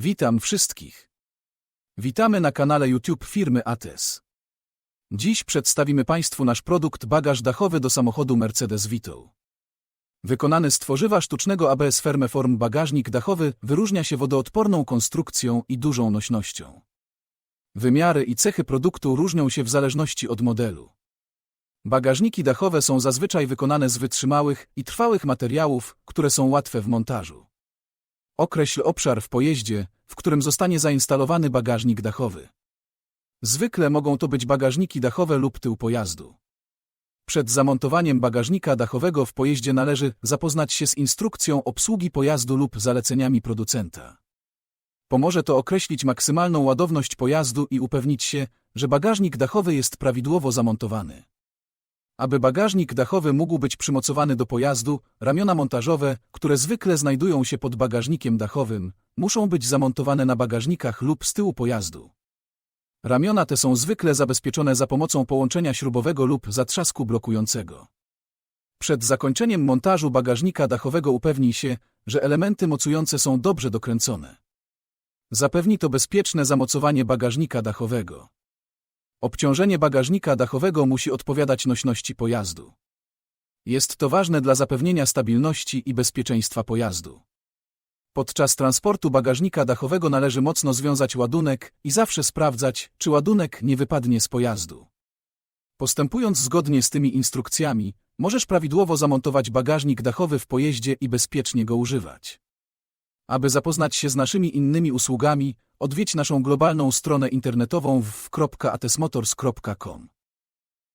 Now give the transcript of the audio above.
Witam wszystkich. Witamy na kanale YouTube firmy ATES. Dziś przedstawimy Państwu nasz produkt bagaż dachowy do samochodu Mercedes Vito. Wykonany z tworzywa sztucznego ABS Firmeform bagażnik dachowy wyróżnia się wodoodporną konstrukcją i dużą nośnością. Wymiary i cechy produktu różnią się w zależności od modelu. Bagażniki dachowe są zazwyczaj wykonane z wytrzymałych i trwałych materiałów, które są łatwe w montażu. Określ obszar w pojeździe, w którym zostanie zainstalowany bagażnik dachowy. Zwykle mogą to być bagażniki dachowe lub tył pojazdu. Przed zamontowaniem bagażnika dachowego w pojeździe należy zapoznać się z instrukcją obsługi pojazdu lub zaleceniami producenta. Pomoże to określić maksymalną ładowność pojazdu i upewnić się, że bagażnik dachowy jest prawidłowo zamontowany. Aby bagażnik dachowy mógł być przymocowany do pojazdu, ramiona montażowe, które zwykle znajdują się pod bagażnikiem dachowym, muszą być zamontowane na bagażnikach lub z tyłu pojazdu. Ramiona te są zwykle zabezpieczone za pomocą połączenia śrubowego lub zatrzasku blokującego. Przed zakończeniem montażu bagażnika dachowego upewnij się, że elementy mocujące są dobrze dokręcone. Zapewni to bezpieczne zamocowanie bagażnika dachowego. Obciążenie bagażnika dachowego musi odpowiadać nośności pojazdu. Jest to ważne dla zapewnienia stabilności i bezpieczeństwa pojazdu. Podczas transportu bagażnika dachowego należy mocno związać ładunek i zawsze sprawdzać, czy ładunek nie wypadnie z pojazdu. Postępując zgodnie z tymi instrukcjami, możesz prawidłowo zamontować bagażnik dachowy w pojeździe i bezpiecznie go używać. Aby zapoznać się z naszymi innymi usługami, odwiedź naszą globalną stronę internetową w www.atesmotors.com.